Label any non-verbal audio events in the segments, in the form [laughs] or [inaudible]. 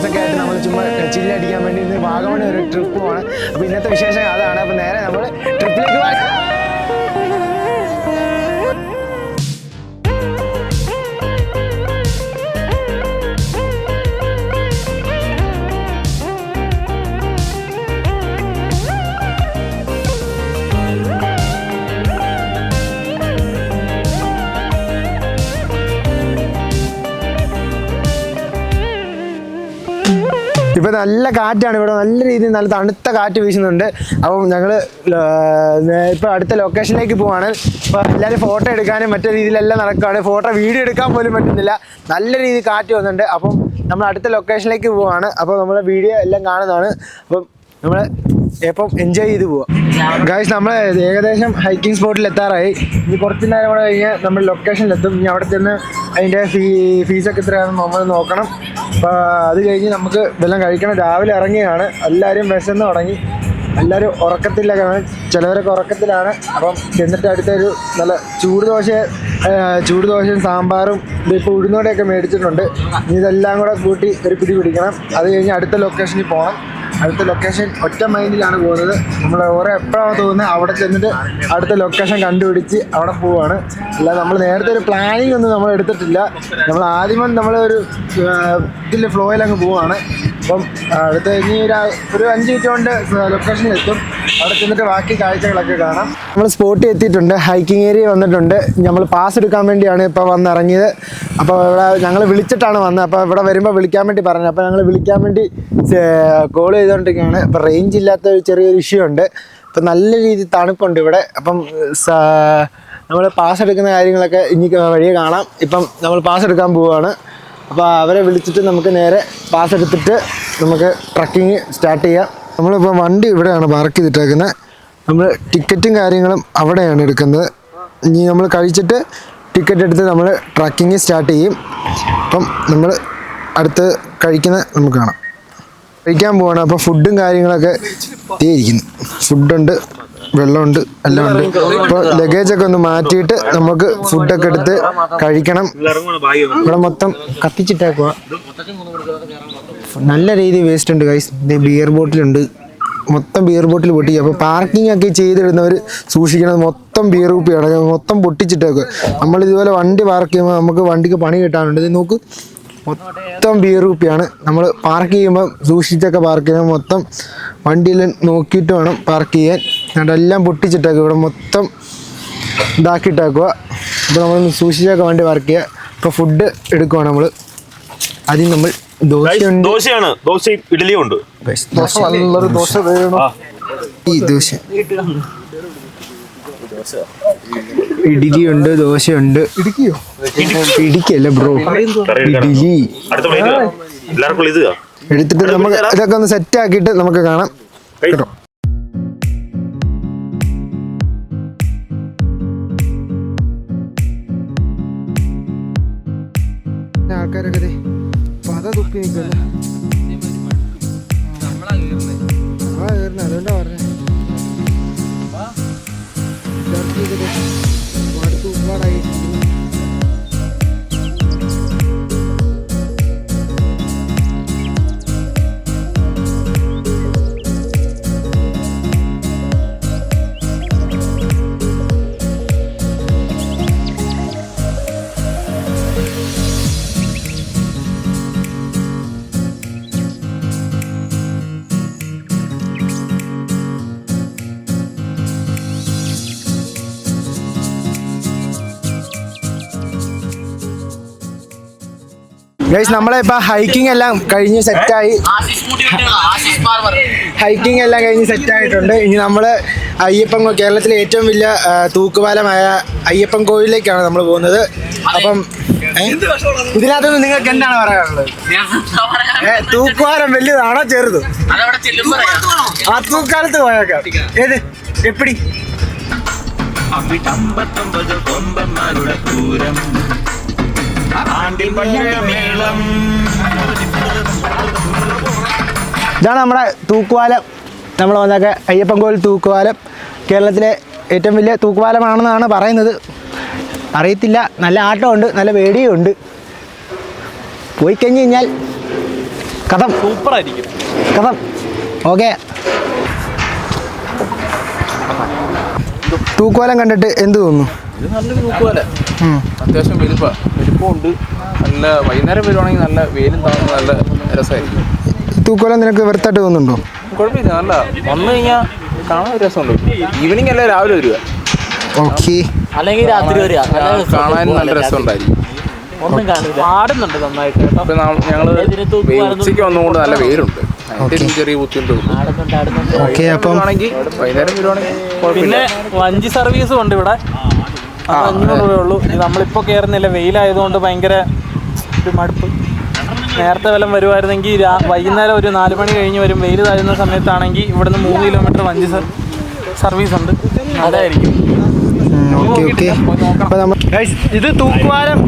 Friends ഒക്കെ ആയിട്ട് നമ്മൾ ചുമ്മാ ചില്ലടിക്കാൻ വേണ്ടി വാഗമൺ ഒരു ട്രിപ്പ് പോകണം അപ്പോൾ ഇന്നത്തെ വിശേഷം അതാണ്. അപ്പോൾ നേരെ നമ്മൾ ട്രിപ്പിലേക്ക് ഇപ്പോൾ നല്ല കാറ്റാണ് ഇവിടെ. നല്ല രീതിയിൽ നല്ല തണുത്ത കാറ്റ് വീശുന്നുണ്ട്. അപ്പം ഞങ്ങൾ ഇപ്പോൾ അടുത്ത ലൊക്കേഷനിലേക്ക് പോവാണ്. ഇപ്പോൾ എല്ലാവരും ഫോട്ടോ എടുക്കാനും മറ്റേ രീതിയിലെല്ലാം നടക്കുകയാണ് ഫോട്ടോ വീഡിയോ എടുക്കാൻ പോലും പറ്റുന്നില്ല. നല്ല രീതിയിൽ കാറ്റ് വന്നിട്ടുണ്ട്. അപ്പം നമ്മൾ അടുത്ത ലൊക്കേഷനിലേക്ക് പോവാണ്. അപ്പോൾ നമ്മൾ വീഡിയോ എല്ലാം കാണുന്നതാണ്. അപ്പം നമ്മൾ എപ്പം എൻജോയ് ചെയ്ത് പോവാം. ഗായ്സ് നമ്മൾ ഏകദേശം ഹൈക്കിംഗ് സ്പോട്ടിൽ എത്താറായി. ഇനി കുറച്ച് നേരം കൂടെ കഴിഞ്ഞാൽ നമ്മൾ ലൊക്കേഷനിലെത്തും ഇനി അവിടെ ചെന്ന് അതിന്റെ ഫീ ഫീസൊക്കെ എത്രയാണെന്ന് നമ്മൾ നോക്കണം. അപ്പോൾ അത് കഴിഞ്ഞ് നമുക്ക് ഇതെല്ലാം കഴിക്കണം. രാവിലെ ഇറങ്ങിയാണ്. എല്ലാവരും വിശന്ന് തുടങ്ങി. എല്ലാവരും ഉറക്കത്തിലൊക്കെയാണ് ചിലവരൊക്കെ ഉറക്കത്തിലാണ്. അപ്പം ചെന്നിട്ട് അടുത്തൊരു നല്ല ചൂട് ദോശ ചൂട് ദോശയും സാമ്പാറും ഇപ്പോൾ ഉഴുന്നോടെയൊക്കെ മേടിച്ചിട്ടുണ്ട്. ഇനി ഇതെല്ലാം കൂടെ കൂട്ടി ഒരു പിടി പിടിക്കണം. അത് കഴിഞ്ഞ് അടുത്ത ലൊക്കേഷനിൽ പോകണം അടുത്ത ലൊക്കേഷൻ ഒറ്റ മൈൻഡിലാണ് പോകുന്നത്. നമ്മൾ ഓരോ എപ്പോഴാണ് തോന്നുന്നത് അവിടെ ചെന്നിട്ട് അടുത്ത ലൊക്കേഷൻ കണ്ടുപിടിച്ച് അവിടെ പോവാണ്. അല്ല നമ്മൾ നേരത്തെ ഒരു പ്ലാനിങ് ഒന്നും നമ്മൾ എടുത്തിട്ടില്ല. നമ്മൾ ആദ്യമേ നമ്മൾ ഒരു ഇതിൽ ഫ്ലോയിൽ അങ്ങ് പോവാണ്. അപ്പം അടുത്ത ഇനി ഒരു ഒരു അഞ്ച് മിനിറ്റ് കൊണ്ട് ലൊക്കേഷനിൽ എത്തും. അവിടെ ചെന്നിട്ട് ബാക്കി കാഴ്ചകളൊക്കെ കാണാം. നമ്മൾ സ്പോട്ടിൽ എത്തിയിട്ടുണ്ട്. ഹൈക്കിംഗ് ഏരിയ വന്നിട്ടുണ്ട്. നമ്മൾ പാസ് എടുക്കാൻ വേണ്ടിയാണ് ഇപ്പോൾ വന്നിറങ്ങിയത്. അപ്പോൾ ഇവിടെ ഞങ്ങൾ വിളിച്ചിട്ടാണ് വന്നത്. അപ്പോൾ ഇവിടെ വരുമ്പോൾ വിളിക്കാൻ വേണ്ടി പറഞ്ഞു അപ്പോൾ ഞങ്ങൾ വിളിക്കാൻ വേണ്ടി കോൾ ചെയ്തുകൊണ്ടിരിക്കുകയാണ്. അപ്പം റേഞ്ച് ഇല്ലാത്ത ഒരു ചെറിയൊരു ഇഷ്യൂ ഉണ്ട്. ഇപ്പം നല്ല രീതിയിൽ തണുപ്പുണ്ട് ഇവിടെ. അപ്പം നമ്മൾ പാസ് എടുക്കുന്ന കാര്യങ്ങളൊക്കെ ഇനി വഴിയെ കാണാം. ഇപ്പം നമ്മൾ പാസ് എടുക്കാൻ പോവുകയാണ് അപ്പോൾ അവരെ വിളിച്ചിട്ട് നമുക്ക് നേരെ പാസ് എടുത്തിട്ട് നമുക്ക് ട്രക്കിങ് സ്റ്റാർട്ട് ചെയ്യാം. നമ്മളിപ്പോൾ വണ്ടി ഇവിടെയാണ് പാർക്ക് ചെയ്തിട്ടേക്കുന്നത് നമ്മൾ ടിക്കറ്റും കാര്യങ്ങളും അവിടെയാണ് എടുക്കുന്നത്. ഇനി നമ്മൾ കഴിച്ചിട്ട് ടിക്കറ്റ് എടുത്ത് നമ്മൾ ട്രക്കിങ് സ്റ്റാർട്ട് ചെയ്യും. അപ്പം നമ്മൾ അടുത്ത് കഴിക്കുന്ന നമുക്ക് കാണാം. കഴിക്കാൻ പോവാണ്. അപ്പോൾ ഫുഡും കാര്യങ്ങളൊക്കെ ഇരിക്കുന്നു ഫുഡുണ്ട് വെള്ളമുണ്ട് എല്ലാം ഉണ്ട്. അപ്പോൾ ലഗേജൊക്കെ ഒന്ന് മാറ്റിയിട്ട് നമുക്ക് ഫുഡൊക്കെ എടുത്ത് കഴിക്കണം. ഇവിടെ മൊത്തം കത്തിച്ചിട്ടേക്കുക നല്ല രീതിയിൽ വേസ്റ്റ് ഉണ്ട് കൈസ് ബിയർ ബോട്ടിലുണ്ട് മൊത്തം ബിയർ ബോട്ടിൽ പൊട്ടി. അപ്പോൾ പാർക്കിംഗ് ഒക്കെ ചെയ്തിടുന്നവർ സൂക്ഷിക്കണം മൊത്തം ബിയർ കുപ്പിയാണ് മൊത്തം പൊട്ടിച്ചിട്ടേക്കുക നമ്മൾ ഇതുപോലെ വണ്ടി പാർക്ക് ചെയ്യുമ്പോൾ നമുക്ക് വണ്ടിക്ക് പണി കിട്ടാനുണ്ട് ഇത് നോക്ക്. മൊത്തം ബിയർ കുപ്പിയാണ് നമ്മൾ പാർക്ക് ചെയ്യുമ്പോൾ സൂക്ഷിച്ചൊക്കെ പാർക്ക് ചെയ്യുമ്പോൾ മൊത്തം വണ്ടിയിൽ നോക്കിയിട്ട് വേണം പാർക്ക് ചെയ്യാൻ. എല്ലാം പൊട്ടിച്ചിട്ടേക്കുക ഇവിടെ മൊത്തം ഇതാക്കിയിട്ടേക്കുക അപ്പോൾ നമ്മൾ സൂക്ഷിച്ചൊക്കെ വണ്ടി പാർക്ക് ചെയ്യുക ഇപ്പോൾ ഫുഡ് എടുക്കുവാണ് നമ്മൾ ആദ്യം നമ്മൾ ദോശയുണ്ട്. ദോശയാണ്. ദോശയും ഇഡലിയും ഉണ്ട്. ദോശ നല്ലൊരു ദോശ വേണം. ഈ ദോശ. ഇഡ്ഡലിയുണ്ട് ദോശയുണ്ട്. ഇടുക്കിയോ? ഇടുക്കിയല്ല ബ്രോ. ഇത് എടുത്തിട്ട് നമുക്ക് ഇതൊക്കെ ഒന്ന് സെറ്റ് ആക്കിയിട്ട് നമുക്ക് കാണാം. കേട്ടോ? ആൾക്കാരൊക്കെ പത തുപ്പി നിൽക്കല്ലേ എല്ലാവർക്കും ഇത് ഗൈസ് നമ്മളെ ഇപ്പൊ ഹൈക്കിംഗ് എല്ലാം കഴിഞ്ഞ് സെറ്റായി ഹൈക്കിംഗ് എല്ലാം കഴിഞ്ഞ് സെറ്റ് ആയിട്ടുണ്ട്. ഇനി നമ്മൾ അയ്യപ്പൻ കേരളത്തിലെ ഏറ്റവും വലിയ തൂക്കുപാലമായ അയ്യപ്പൻ കോവിലേക്കാണ് നമ്മൾ പോകുന്നത്. അപ്പം ഇതിനകത്ത് ഇതിനകത്തുനിന്ന് നിങ്ങൾക്ക് എന്താണ് പറയാനുള്ളത്? തൂക്കുപാലം വലുതാണോ ചെറുത്? ആ തൂക്കാലത്ത് പോയേക്കാം. ഏത്? എപ്പിടി? ഇതാണ് നമ്മുടെ തൂക്കുവാലം. നമ്മൾ വന്നൊക്കെ അയ്യപ്പൻ കോവിൽ തൂക്കുപാലം കേരളത്തിലെ ഏറ്റവും വലിയ തൂക്കുവാലമാണെന്നാണ് പറയുന്നത്. അറിയത്തില്ല. നല്ല ആട്ടമുണ്ട് നല്ല വേടിയും ഉണ്ട് പോയി കഴിഞ്ഞ് കഴിഞ്ഞാൽ കഥം. സൂപ്പർ ആയിരിക്കും കഥം. ഓക്കെ. തൂക്കോലം കണ്ടിട്ട് എന്ത് തോന്നുന്നു? അത്യാവശ്യം വലുപ്പ വലുപ്പമുണ്ട് നല്ല വൈകുന്നേരം വരുവാണെങ്കിൽ നല്ല വെയിലും താങ്ങുന്ന നല്ല രസമായിരിക്കും. തൂക്കോലം നിനക്ക് വെറുത്തായിട്ട് തോന്നുന്നുണ്ടോ? കുഴപ്പമില്ല നല്ല വന്നു കഴിഞ്ഞാൽ കാണാൻ ഒരു രസമുണ്ട്. ഈവനിങ് അല്ല രാവിലെ വരിക? ഓക്കെ അല്ലെങ്കിൽ രാത്രി വരിക. കാണാൻ നല്ല രസമുണ്ടായിരിക്കും. നന്നായിട്ട്. ഞങ്ങൾ ഉച്ചയ്ക്ക് വന്നുകൊണ്ട് നല്ല വെയിലുണ്ട്. ചെറിയ ബുദ്ധിമുട്ടുണ്ട് വൈകുന്നേരം വരുവാണെങ്കിൽ പിന്നെ വഞ്ചി സർവീസും ഉണ്ട് ഇവിടെ. അഞ്ഞൂറ് രൂപയേ ഉള്ളൂ. ഇത് നമ്മളിപ്പോൾ കയറുന്നില്ല വെയിലായതുകൊണ്ട് ഭയങ്കര ഒരു മടുപ്പ്. നേരത്തെ വല്ലതും വരുമായിരുന്നെങ്കിൽ വൈകുന്നേരം ഒരു നാല് മണി കഴിഞ്ഞ് വരും. വെയിൽ താഴുന്ന സമയത്താണെങ്കിൽ ഇവിടുന്ന് മൂന്ന് കിലോമീറ്റർ വഞ്ചി സർ- സർവീസ് ഉണ്ട്. അതായിരിക്കും. ഇത് തൂക്കുവാലം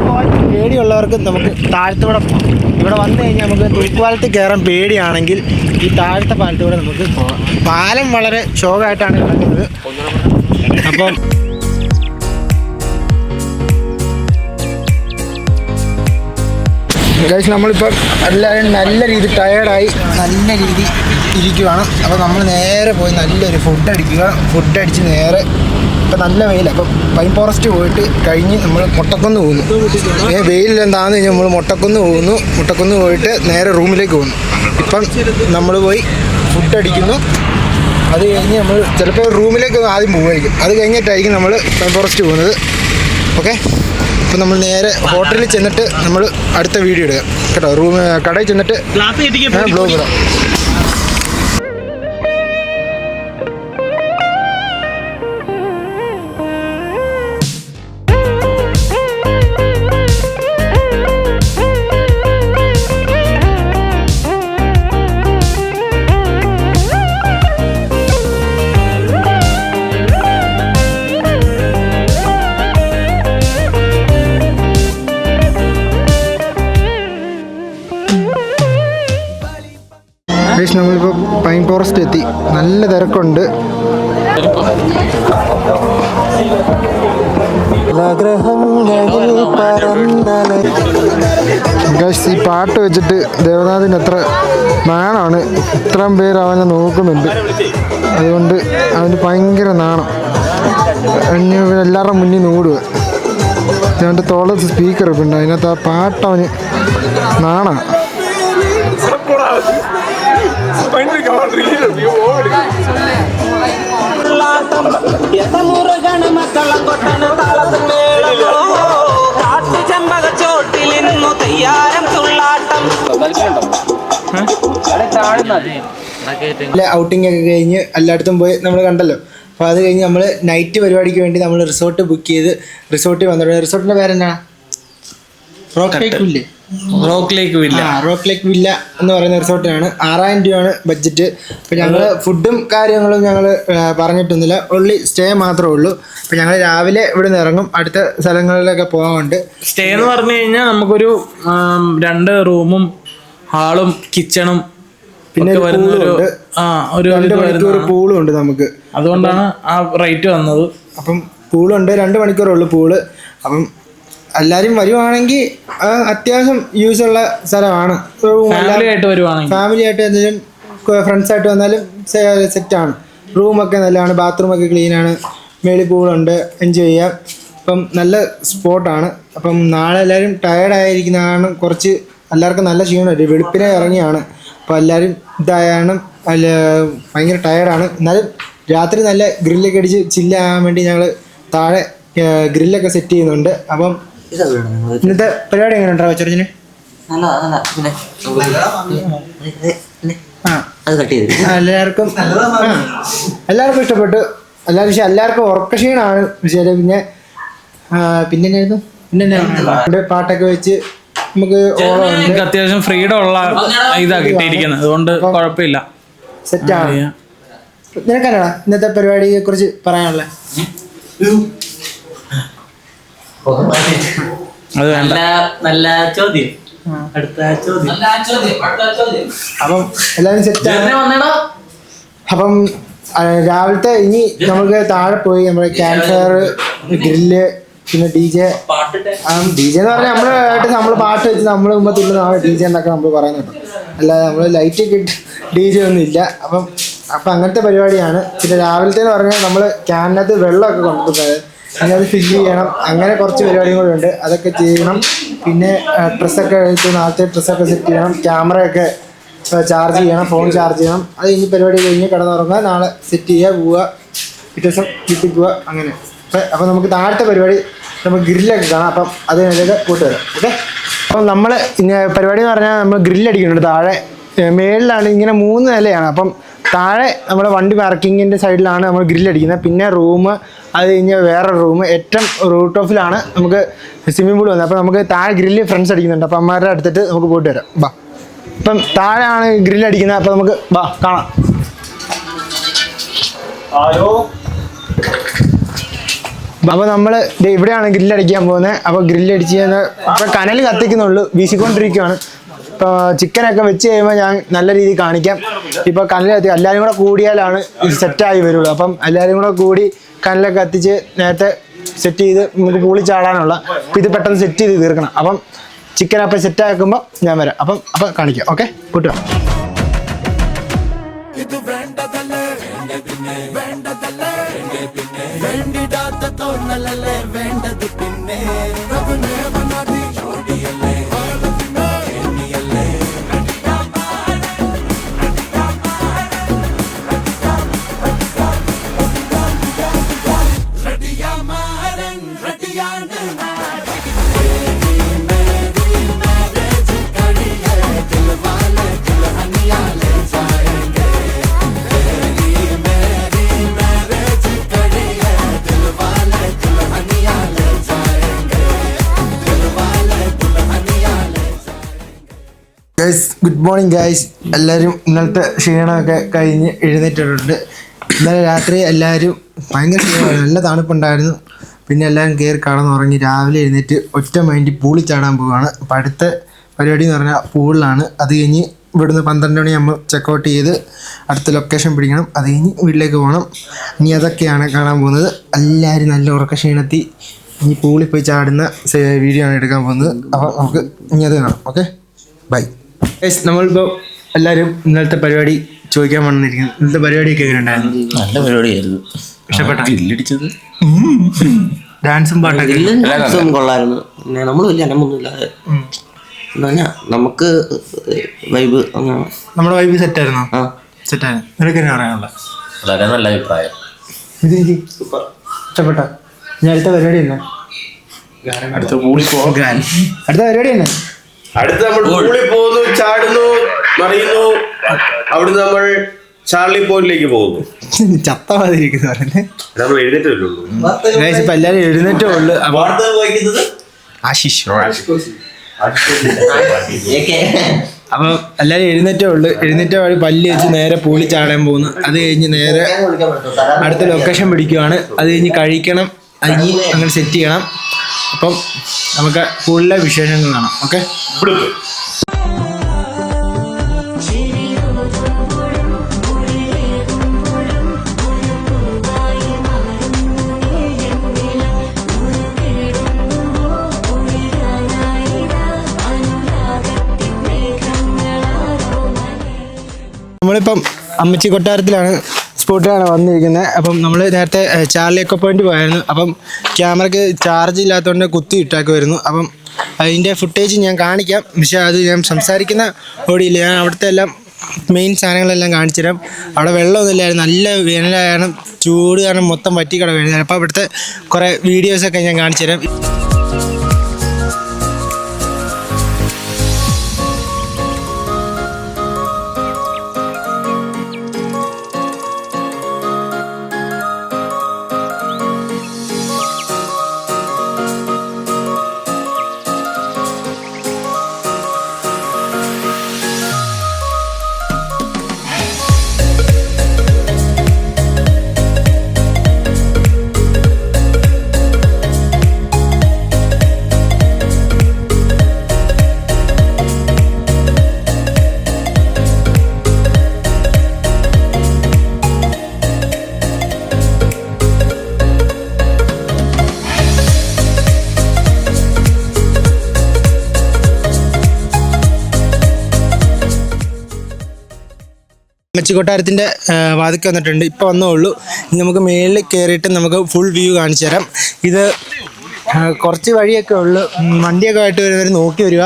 പോകാൻ പേടിയുള്ളവർക്ക് നമുക്ക് താഴത്തൂടെ പോകാം ഇവിടെ വന്നു കഴിഞ്ഞാൽ നമുക്ക് തൂക്കുപാലത്തിൽ കയറാൻ പേടിയാണെങ്കിൽ ഈ താഴത്തെ പാലത്തൂടെ നമുക്ക് പോകാം പാലം വളരെ ശോകമായിട്ടാണ് കിടക്കുന്നത് അപ്പം ഗൈസ് നമ്മളിപ്പം എല്ലാവരും നല്ല രീതി ടയേർഡായി നല്ല രീതി ഇരിക്കുവാണ്. അപ്പോൾ നമ്മൾ നേരെ പോയി നല്ലൊരു ഫുഡ് അടിക്കുക. ഫുഡ് അടിച്ച് നേരെ ഇപ്പം നല്ല വെയിലാണ് അപ്പം പൈൻ ഫോറസ്റ്റ് പോയിട്ട് കഴിഞ്ഞ് നമ്മൾ മുട്ടക്കുന്ന് പോകുന്നു. ഏ വെയിലെന്താന്ന് കഴിഞ്ഞാൽ നമ്മൾ മുട്ടക്കുന്ന് പോകുന്നു. മുട്ടക്കുന്ന് പോയിട്ട് നേരെ റൂമിലേക്ക് പോകുന്നു. ഇപ്പം നമ്മൾ പോയി ഫുഡ് അടിക്കുന്നു. അത് കഴിഞ്ഞ് നമ്മൾ ചിലപ്പോൾ റൂമിലേക്ക് ആദ്യം പോകുമായിരിക്കും അത് കഴിഞ്ഞിട്ടായിരിക്കും നമ്മൾ ഫോറസ്റ്റ് പോകുന്നത്. ഓക്കെ അപ്പം നമ്മൾ നേരെ ഹോട്ടലിൽ ചെന്നിട്ട് നമ്മൾ അടുത്ത വീഡിയോ ഇടുക കേട്ടോ റൂം കടയിൽ ചെന്നിട്ട് ബ്ലോഗ് ഇടാം. ഗൈസ് നമ്മളിപ്പോൾ പൈൻ ഫോറസ്റ്റ് എത്തി. നല്ല തിരക്കുണ്ട്. ഗൈസ് ഈ പാട്ട് വെച്ചിട്ട് ദേവനാഥിന് എത്ര നാണാണ്. ഇത്രയും പേര് അവനെ നോക്കുന്നുണ്ട്. അതുകൊണ്ട് അവന് ഭയങ്കര നാണം. അവന് എല്ലാവരുടെ മുന്നിൽ നൂടുക. അവന്റെ തോളത്ത് സ്പീക്കറൊക്കെ ഉണ്ട് അതിനകത്ത് ആ ഔട്ടിംഗ് ഒക്കെ കഴിഞ്ഞ് എല്ലായിടത്തും പോയി നമ്മൾ കണ്ടല്ലോ. അപ്പോൾ അത് കഴിഞ്ഞ് നമ്മൾ നൈറ്റ് പരിപാടിക്ക് വേണ്ടി നമ്മൾ റിസോർട്ട് ബുക്ക് ചെയ്ത് റിസോർട്ടിൽ വന്നിട്ടുണ്ട്. റിസോർട്ടിന്റെ പേരെന്താ? Rock lake villa rock lake villa ആ റോക്ക് ലേക്ക് വില്ല എന്ന് പറയുന്ന റിസോർട്ടിനാണ് ആറായിരം രൂപയാണ് ബഡ്ജറ്റ്. അപ്പൊ ഞങ്ങൾ ഫുഡും കാര്യങ്ങളും ഞങ്ങൾ പറഞ്ഞിട്ടൊന്നുമില്ല. ഓൺലി സ്റ്റേ മാത്രമേ ഉള്ളൂ. അപ്പോൾ ഞങ്ങൾ രാവിലെ ഇവിടെ നിന്ന് ഇറങ്ങും. അടുത്ത സ്ഥലങ്ങളിലൊക്കെ പോകാനുണ്ട് സ്റ്റേ എന്ന് പറഞ്ഞു കഴിഞ്ഞാൽ നമുക്കൊരു രണ്ട് റൂമും ഹാളും കിച്ചണും പിന്നെ ഒരു ഒരു. പൂളും ഉണ്ട് നമുക്ക്. അതുകൊണ്ടാണ് ആ റേറ്റ് വന്നത്. അപ്പം പൂളുണ്ട്. രണ്ട് മണിക്കൂറേ ഉള്ളൂ പൂൾ. അപ്പം എല്ലാവരും വരുവാണെങ്കിൽ അത്യാവശ്യം യൂസ് ഉള്ള സ്ഥലമാണ്. ഫാമിലി ആയിട്ട് വരുവാണെങ്കിൽ ഫാമിലി ആയിട്ട് എന്തെങ്കിലും ഫ്രണ്ട്സ് ആയിട്ട് വന്നാലും സെറ്റാണ് റൂമൊക്കെ നല്ലതാണ് ബാത്റൂം ഒക്കെ ക്ലീൻ ആണ്. മേളിൽ പൂളുണ്ട് എൻജോയ് ചെയ്യാം. അപ്പം നല്ല സ്പോട്ടാണ് അപ്പം നാളെ എല്ലാവരും ടയേർഡായിരിക്കുന്ന കാരണം കുറച്ച് എല്ലാവർക്കും നല്ല ക്ഷീണമുണ്ട് വെളുപ്പിനെ ഇറങ്ങിയാണ്. അപ്പോൾ എല്ലാവരും ഇതായാണ് അല്ല ഭയങ്കര ടയേർഡാണ് എന്നാലും രാത്രി നല്ല ഗ്രില്ലൊക്കെ അടിച്ച് ചില്ലാകാൻ വേണ്ടി ഞങ്ങൾ താഴെ ഗ്രില്ലൊക്കെ സെറ്റ് ചെയ്യുന്നുണ്ട്. അപ്പം ഇന്നത്തെ പരിപാടി എങ്ങനെ ഉണ്ടാവും ചെറുതിന് എല്ലാവർക്കും എല്ലാവർക്കും ഇഷ്ടപ്പെട്ടു. എല്ലാവരും പക്ഷെ എല്ലാവർക്കും ഉറക്കക്ഷീണാണ് പക്ഷേ പിന്നെ ആ, പിന്നെ പാട്ടൊക്കെ വെച്ച് നമുക്ക് ഓളം അത്യാവശ്യം ഫ്രീഡം ഉള്ള ഇതാ കിട്ടിയിരിക്കുന്നത്. അതുകൊണ്ട് കുഴപ്പമില്ല. സെറ്റ് സെറ്റാണ് നിനക്കല്ലടാ ഇന്നത്തെ പരിപാടിയെ കുറിച്ച് പറയാനുള്ളത് അത് വേണ്ട. നല്ല നല്ല ചോദ്യം. അടുത്ത ചോദ്യം. അപ്പം എല്ലാവരും സെറ്റ് അപ്പം രാവിലത്തെ ഇനി നമുക്ക് താഴെ പോയി നമ്മുടെ ക്യാമ്പ് ഫയർ ഗ്രില്ല് പിന്നെ ഡി ജെ. ഡി ജെ എന്ന് പറഞ്ഞാൽ നമ്മളായിട്ട് നമ്മൾ പാട്ട് വെച്ച് നമ്മൾ മുമ്പ് തുള്ളുന്ന ഡി ജെ എന്നൊക്കെ നമ്മൾ പറയുന്നുണ്ട് അല്ലാതെ നമ്മൾ ലൈറ്റ് ഒക്കെ ഇട്ട് ഡി ജെ ഒന്നും ഇല്ല. അപ്പം അപ്പം അങ്ങനത്തെ പരിപാടിയാണ്. പിന്നെ രാവിലത്തെ എന്ന് പറഞ്ഞാൽ നമ്മൾ ക്യാനകത്ത് വെള്ളമൊക്കെ കൊണ്ടുപോകുന്നത് അങ്ങനെ അത് ഫില്ല് ചെയ്യണം. അങ്ങനെ കുറച്ച് പരിപാടിയും കൂടെ ഉണ്ട്. അതൊക്കെ ചെയ്യണം. പിന്നെ ഡ്രസ്സൊക്കെ എടുത്ത് നാളത്തെ ഡ്രസ്സൊക്കെ സെറ്റ് ചെയ്യണം. ക്യാമറയൊക്കെ ചാർജ് ചെയ്യണം. ഫോൺ ചാർജ് ചെയ്യണം. അത് ഇനി പരിപാടി കഴിഞ്ഞ് കിടന്നുറങ്ങുക നാളെ സെറ്റ് ചെയ്യുക പോവുക പിറ്റേ ദിവസം പോവുക അങ്ങനെ. അപ്പം നമുക്ക് താഴത്തെ പരിപാടി നമുക്ക് ഗ്രില്ലൊക്കെ കാണാം. അപ്പം അതിനൊക്കെ കൂട്ടുവരാം ഓക്കെ? അപ്പം നമ്മൾ പരിപാടി എന്ന് പറഞ്ഞാൽ നമ്മൾ ഗ്രില്ലടിക്കുന്നുണ്ട് താഴെ മേളിലാണ് ഇങ്ങനെ മൂന്ന് നിലയാണ്. അപ്പം താഴെ നമ്മുടെ വണ്ടി പാർക്കിങ്ങിന്റെ സൈഡിലാണ് നമ്മൾ ഗ്രില്ലടിക്കുന്നത് പിന്നെ റൂം അത് കഴിഞ്ഞ് വേറെ റൂം ഏറ്റവും റൂട്ട് ഓഫിലാണ് നമുക്ക് സ്വിമ്മിംഗ് പൂൾ വന്നത്. അപ്പോൾ നമുക്ക് താഴെ ഗ്രില്ല് ഫ്രണ്ട്സ് അടിക്കുന്നുണ്ട്. അപ്പം അമ്മമാരുടെ അടുത്തിട്ട് നമുക്ക് പോയിട്ട് വരാം. ബാ. ഇപ്പം താഴെയാണ് ഗ്രില്ല് അടിക്കുന്നത്. അപ്പോൾ നമുക്ക് ബാ കാണാം. അപ്പോൾ നമ്മൾ ഇവിടെയാണ് ഗ്രില്ലടിക്കാൻ പോകുന്നത്. അപ്പോൾ ഗ്രില്ലടിച്ച് കഴിഞ്ഞാൽ ഇപ്പോൾ കനൽ കത്തിക്കുന്നുള്ളൂ. വീശിക്കൊണ്ടിരിക്കുകയാണ് ചിക്കനൊക്കെ വെച്ച് കഴിയുമ്പോൾ ഞാൻ നല്ല രീതിയിൽ കാണിക്കാം. ഇപ്പോൾ കനലെത്തി എല്ലാവരും കൂടെ കൂടിയാലാണ് ഇത് സെറ്റായി വരുള്ളൂ. അപ്പം എല്ലാവരും കൂടെ കൂടി കനലൊക്കെ കത്തിച്ച് നേരത്തെ സെറ്റ് ചെയ്ത് നമുക്ക് പൂളി ചാടാനുള്ള ഇത് പെട്ടെന്ന് സെറ്റ് ചെയ്ത് തീർക്കണം. അപ്പം ചിക്കൻ അപ്പം സെറ്റ് ആക്കുമ്പോൾ ഞാൻ വരാം. അപ്പം അപ്പം കാണിക്കാം ഓക്കെ? കൂട്ടുക. ഗൈസ് ഗുഡ് മോർണിംഗ് ഗൈസ് എല്ലാവരും ഇന്നലത്തെ ക്ഷീണമൊക്കെ കഴിഞ്ഞ് എഴുന്നേറ്റിട്ടുണ്ട്. ഇന്നലെ രാത്രി എല്ലാവരും ഭയങ്കര ക്ഷീണമായിരുന്നു നല്ല തണുപ്പുണ്ടായിരുന്നു. പിന്നെ എല്ലാവരും കയറി കടന്നുറങ്ങി രാവിലെ എഴുന്നേറ്റ് ഒറ്റ മൈൻഡിൽ പൂളിൽ ചാടാൻ പോവുകയാണ്. അപ്പം അടുത്ത പരിപാടി എന്ന് പറഞ്ഞാൽ പൂളിലാണ്. അത് കഴിഞ്ഞ് ഇവിടുന്ന് പന്ത്രണ്ട് മണിയാകുമ്പോൾ ചെക്കൗട്ട് ചെയ്ത് അടുത്ത ലൊക്കേഷൻ പിടിക്കണം. അത് കഴിഞ്ഞ് വീട്ടിലേക്ക് പോകണം. ഇനി അതൊക്കെയാണ് കാണാൻ പോകുന്നത്. എല്ലാവരും നല്ല ഉറക്ക ക്ഷീണത്തി ഇനി പൂളിൽ പോയി ചാടുന്ന വീഡിയോ ആണ് എടുക്കാൻ പോകുന്നത്. അപ്പോൾ നമുക്ക് ഇനി അത് കാണാം. ഓക്കെ ബൈ ഗൈസ് എല്ലാരും ഇന്നലത്തെ പരിപാടി ചോദിക്കാൻ വന്നിരിക്കുന്നു. ഇന്നത്തെ പരിപാടിയൊക്കെ എങ്ങനെ ഉണ്ടായിരുന്നു നല്ല പരിപാടിയായിരുന്നു. ഇഷ്ടപ്പെട്ട? ഡാൻസും പാട്ടൊക്കെ ഡാൻസും കൊള്ളായിരുന്നു. നമ്മൾ വലിയ അനമൊന്നുമില്ലാതെ നമുക്ക് വൈബ് നമ്മുടെ വൈബ് സെറ്റ് ആയിരുന്നു സെറ്റ് ആയിരുന്നു നിനക്ക് എന്നെ പറയാനുള്ള വളരെ നല്ല അഭിപ്രായം. ഇഷ്ടപ്പെട്ട? ഞാൻ അടുത്ത പരിപാടി തന്നെ അടുത്ത പരിപാടി എന്നാ? അടുത്ത് നമ്മൾ പൂളിൽ പോകുന്നു ചാടുന്നു മറിയുന്നു. അവിടുന്ന് നമ്മൾ ചാർലി പോയിന്റിലേക്ക് പോകുന്നു. [laughs] ചത്ത മാതിരിക്കുന്നു പറയുന്നത് നമ്മൾ എഴുന്നേറ്റല്ലേ ഇപ്പം എല്ലാവരും എഴുന്നേറ്റേ ഉള്ളു. അപ്പോൾ വാർത്ത വായിക്കുന്നത്? ആശിഷ്. [laughs] അപ്പൊ എല്ലാരും എഴുന്നേറ്റേ ഉള്ളു. എഴുന്നേറ്റ വഴി പല്ല് വെച്ച് നേരെ പൂളി ചാടാൻ പോകുന്നു. അത് കഴിഞ്ഞ് നേരെ അടുത്ത ലൊക്കേഷൻ പിടിക്കുവാണ്. അത് കഴിഞ്ഞ് കഴിക്കണം. അരി അങ്ങനെ സെറ്റ് ചെയ്യണം. അപ്പം നമുക്ക് കൂടുതൽ വിശേഷങ്ങൾ കാണാം. ഓക്കെ നമ്മളിപ്പം അമ്മച്ചി കൊട്ടാരത്തിലാണ് സ്പോട്ടിലാണ് വന്നിരിക്കുന്നത്. അപ്പം നമ്മൾ നേരത്തെ ചാർലിയൊക്കെ പോയിന്റ് പോയായിരുന്നു. അപ്പം ക്യാമറയ്ക്ക് ചാർജ് ഇല്ലാത്തതുകൊണ്ട് കുത്തി ഇട്ടാക്കി വരുന്നു അപ്പം അതിന്റെ ഫുട്ടേജ് ഞാൻ കാണിക്കാം. പക്ഷേ അത് ഞാൻ സംസാരിക്കുന്ന ഓടിയില്ല ഞാൻ അവിടുത്തെ എല്ലാം മെയിൻ സാധനങ്ങളെല്ലാം കാണിച്ചു തരാം അവിടെ വെള്ളമൊന്നുമില്ലായിരുന്നു നല്ല വേനലായ ചൂട് കാരണം മൊത്തം പറ്റിക്കട വീഴുന്നത് അപ്പോൾ അവിടുത്തെ കുറേ വീഡിയോസൊക്കെ ഞാൻ കാണിച്ചു തരാം അമ്മച്ചി കൊട്ടാരത്തിന്റെ വാതിക്ക് വന്നിട്ടുണ്ട്. ഇപ്പോൾ വന്നേ ഉള്ളൂ. ഇനി നമുക്ക് മേളിൽ കയറിയിട്ട് നമുക്ക് ഫുൾ വ്യൂ കാണിച്ചു തരാം. ഇത് കുറച്ച് വഴിയൊക്കെ ഉള്ളു. വണ്ടിയൊക്കെ ആയിട്ട് വരുന്നവർ നോക്കി വരിക.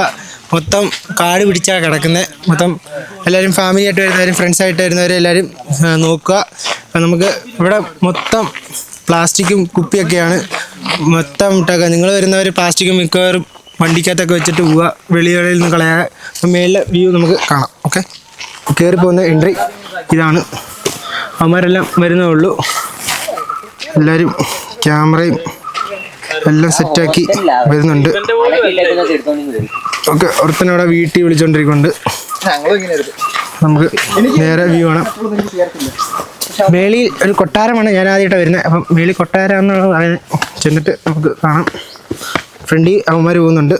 മൊത്തം കാട് പിടിച്ചാൽ കിടക്കുന്നത് മൊത്തം എല്ലാവരും ഫാമിലി ആയിട്ട് വരുന്നവരും ഫ്രണ്ട്സ് ആയിട്ട് വരുന്നവരും എല്ലാവരും നോക്കുക. അപ്പം നമുക്ക് ഇവിടെ മൊത്തം പ്ലാസ്റ്റിക്കും കുപ്പിയൊക്കെയാണ്. മൊത്തം ഇട്ടൊക്കെ നിങ്ങൾ വരുന്നവർ പ്ലാസ്റ്റിക്കും മിക്കവാറും വണ്ടിക്കകത്തൊക്കെ വെച്ചിട്ട് പോവുക. വെളികളിൽ നിന്ന് കളയാ മേലെ വ്യൂ നമുക്ക് കാണാം. ഓക്കെ കയറി പോകുന്ന എൻട്രി ഇതാണ്. അവന്മാരെല്ലാം വരുന്നേ ഉള്ളൂ. എല്ലാവരും ക്യാമറയും എല്ലാം സെറ്റാക്കി വരുന്നുണ്ട്. ഓക്കെ ഒരുത്തനവിടെ വീട്ടിൽ വിളിച്ചോണ്ടിരിക്കുന്നുണ്ട്. നമുക്ക് നേരെ വ്യൂ ആണ് മേളിൽ ഒരു കൊട്ടാരമാണ് ഞാൻ ആദ്യമായിട്ട് വരുന്നത് അപ്പം മേളിൽ കൊട്ടാരം എന്നാണ് പറയുന്നത് ചെന്നിട്ട് നമുക്ക് കാണാം. ഫ്രണ്ടി അവന്മാർ പോകുന്നുണ്ട്.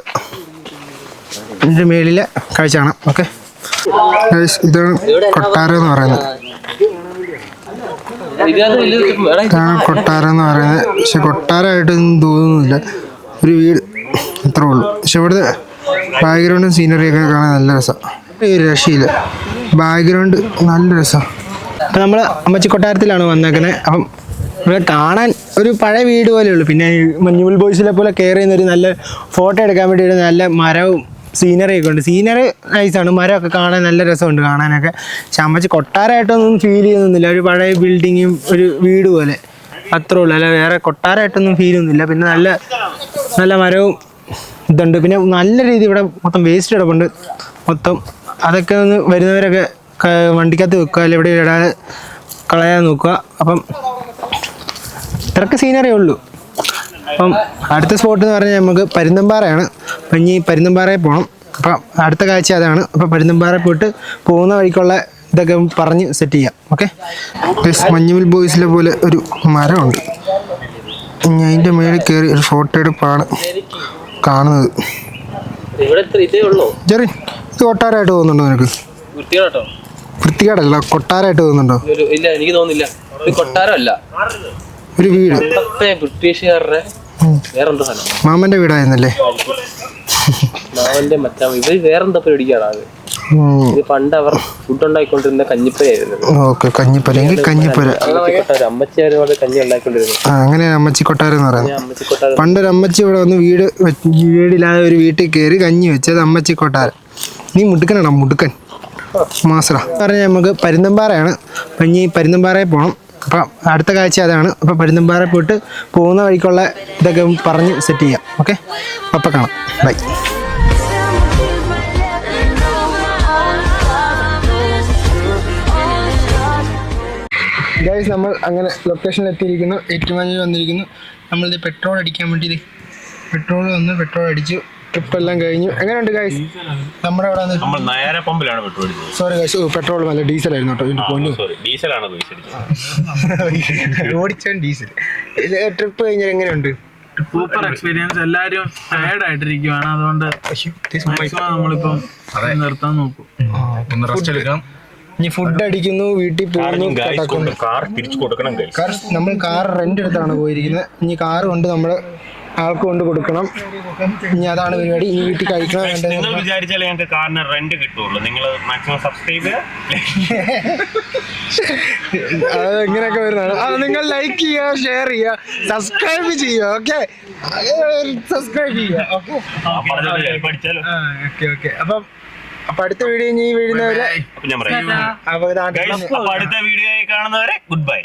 എന്റെ മേളിലെ കാഴ്ച കാണാം. ഓക്കെ. ഇതാണ് കൊട്ടാരം എന്ന് പറയുന്നത്. കൊട്ടാരം എന്ന് പറയുന്നത്. പക്ഷെ കൊട്ടാരമായിട്ടൊന്നും തോന്നുന്നില്ല. ഒരു വീട് അത്രേ ഉള്ളൂ. പക്ഷെ ഇവിടുത്തെ ബാക്ക്ഗ്രൗണ്ടും സീനറിയൊക്കെ കാണാൻ നല്ല രസം. രക്ഷയില്ല. ബാക്ക്ഗ്രൗണ്ട് നല്ല രസം. അപ്പം നമ്മൾ അമ്മച്ചി കൊട്ടാരത്തിലാണ് വന്നേക്കുന്നത് അപ്പം ഇവിടെ കാണാൻ ഒരു പഴയ വീട് പോലെ ഉള്ളൂ. പിന്നെ മഞ്ഞുമുൽ ബോയ്സിലെ പോലെ കയറി ഒരു നല്ല ഫോട്ടോ എടുക്കാൻ വേണ്ടിയിട്ട് നല്ല മരവും സീനറി ഒക്കെ ഉണ്ട്. സീനറി നൈസാണ് മരമൊക്കെ കാണാൻ നല്ല രസമുണ്ട് കാണാനൊക്കെ. പക്ഷെ അമ്മച്ചി കൊട്ടാരമായിട്ടൊന്നും ഫീൽ ചെയ്യുന്നില്ല. ഒരു പഴയ ബിൽഡിങ്ങും ഒരു വീട് പോലെ. അത്രേ ഉള്ളൂ. അല്ല വേറെ കൊട്ടാരമായിട്ടൊന്നും ഫീൽ ഒന്നുമില്ല പിന്നെ നല്ല നല്ല മരവും ഇതുണ്ട്. പിന്നെ നല്ല രീതി ഇവിടെ മൊത്തം വേസ്റ്റ് കിടപ്പുണ്ട് മൊത്തം അതൊക്കെ ഒന്ന് വരുന്നവരൊക്കെ വണ്ടിക്കകത്ത് വെക്കുക. അല്ലെങ്കിൽ ഇവിടെ ഇടാതെ കളയാൻ നോക്കുക. അപ്പം ഇത്രക്ക് സീനറി ഉള്ളൂ. അപ്പം അടുത്ത സ്പോട്ട് എന്ന് പറഞ്ഞാൽ നമുക്ക് പരുന്തമ്പാറയാണ്. അപ്പം ഇനി പരുന്തമ്പാറയിൽ പോകണം അപ്പം അടുത്ത കാഴ്ച അതാണ്. അപ്പം പരുന്തമ്പാറ പോയിട്ട് പോകുന്ന വഴിക്കുള്ള ഇതൊക്കെ പറഞ്ഞ് സെറ്റ് ചെയ്യാം. ഓക്കെ മഞ്ഞുമിൽ ബോയ്സിലെ പോലെ ഒരു മരമുണ്ട്. ഇനി അതിന്റെ മേളിൽ കയറി ഒരു ഫോട്ടോ എടുപ്പാണ് കാണുന്നത്. ജെറിൻ ഇത് കൊട്ടാരമായിട്ട് തോന്നുന്നുണ്ടോ നിനക്ക്? വൃത്തികേടല്ല കൊട്ടാരമായിട്ട് തോന്നുന്നുണ്ടോ? ഇല്ല എനിക്ക് തോന്നുന്നില്ല. കൊട്ടാരമല്ല. ഒരു വീട്. ബ്രിട്ടീഷുകാരുടെ വേറെന്തോ സാധനം? മാമന്റെ വീടായിരുന്നല്ലേ? മാമന്റെ മറ്റാ ഇവർ വേറെന്താ പരിപാടിക്കാണ് അത്. ഇത് പണ്ട് അവർ ഫുഡ് ഉണ്ടായിക്കൊണ്ടിരുന്ന കഞ്ഞിപ്പരയായിരുന്നു ഓക്കെ കഞ്ഞിപ്പര എങ്കിൽ കഞ്ഞി അങ്ങനെ അമ്മച്ചി കൊട്ടാരം എന്ന് പറയുന്നത്. അമ്മച്ചിക്കൊട്ടാരം. പണ്ടൊരു അമ്മച്ചി ഇവിടെ വന്ന് വീട് വീടില്ലാതെ ഒരു വീട്ടിൽ കയറി കഞ്ഞി വെച്ചത് അമ്മച്ചി കൊട്ടാരം നീ മുടുക്കനാണോ? മുടുക്കൻ. മാസറ പറഞ്ഞാൽ നമുക്ക് പരുന്തമ്പാറയാണ് അപ്പം ഇനി പരുന്തമ്പാറയിൽ പോകണം അപ്പം അടുത്ത കാഴ്ച അതാണ്. അപ്പം പരുന്തുംപാറ പോയിട്ട് പോകുന്ന വഴിക്കുള്ള ഇതൊക്കെ പറഞ്ഞ് സെറ്റ് ചെയ്യാം. ഓക്കെ അപ്പം കാണാം. ബൈ ഗൈസ് നമ്മൾ അങ്ങനെ ലൊക്കേഷനിൽ എത്തിയിരിക്കുന്നു. ഏറ്റുമാനിൽ വന്നിരിക്കുന്നു. നമ്മളിത് പെട്രോൾ അടിക്കാൻ വേണ്ടി പെട്രോൾ വന്ന് പെട്രോൾ അടിച്ചു. ട്രിപ്പ് എല്ലാം കഴിഞ്ഞു. എങ്ങനെയുണ്ട് ഗൈസ് നമ്മുടെ അവിടെ നമ്മൾ നയാര പമ്പിലാണ് പെട്രോൾ അടിച്ചത്. സോറി ഗൈസ് പെട്രോൾ അല്ല ഡീസൽ ആയിരുന്നു കേട്ടോ ഇതിന്റെ പൊന്നു. സോറി ഡീസലാണ് ഓടിച്ചാൻ ഡീസൽ ട്രിപ്പ് കഴിഞ്ഞാൽ എങ്ങനെയുണ്ട്? സൂപ്പർ എക്സ്പീരിയൻസ് എല്ലാരും ടയർഡ് ആയിട്ടിരിക്കുവാണ്. അതുകൊണ്ട് നമ്മളിപ്പം നിർത്താൻ നോക്കും. ഒന്ന് റെസ്റ്റ് എടുക്കാം. ഇനി ഫുഡ് അടിക്കുന്നു വീട്ടിൽ പോകുന്നു കിടക്കുന്നു. കാർ തിരിച്ചു കൊടുക്കണം. കാർ നമ്മൾ കാർ റെന്റ് എടുത്താണ് പോയിരിക്കുന്നത്. ഇനി കാർ കൊണ്ട് നമ്മൾ ആൾക്ക് കൊണ്ട് കൊടുക്കണം. ഇനി അതാണ് പരിപാടി. ഇനി വീട്ടിൽ കഴിക്കണം. നിങ്ങൾ വിചാരിച്ചാലേ ഞങ്ങൾക്ക് കാറിന് റെന്റ് കിട്ടുള്ളൂ. നിങ്ങൾ മാക്സിമം സബ്സ്ക്രൈബ് [laughs] അത് ഇങ്ങനെയൊക്കെ വരുന്നതാണ്. അത് നിങ്ങൾ ലൈക്ക് ചെയ്യുക ഷെയർ ചെയ്യുക സബ്സ്ക്രൈബ് ചെയ്യുക ഓക്കെ സബ്സ്ക്രൈബ് ചെയ്യുക ഓക്കെ പഠിച്ചാലോ? ഓക്കെ ഓക്കെ അപ്പം അപ്പൊ അടുത്ത വീഡിയോ ഇനി വീഴുന്നവരെ അടുത്ത വീഡിയോ കാണുന്നവരെ ഗുഡ് ബൈ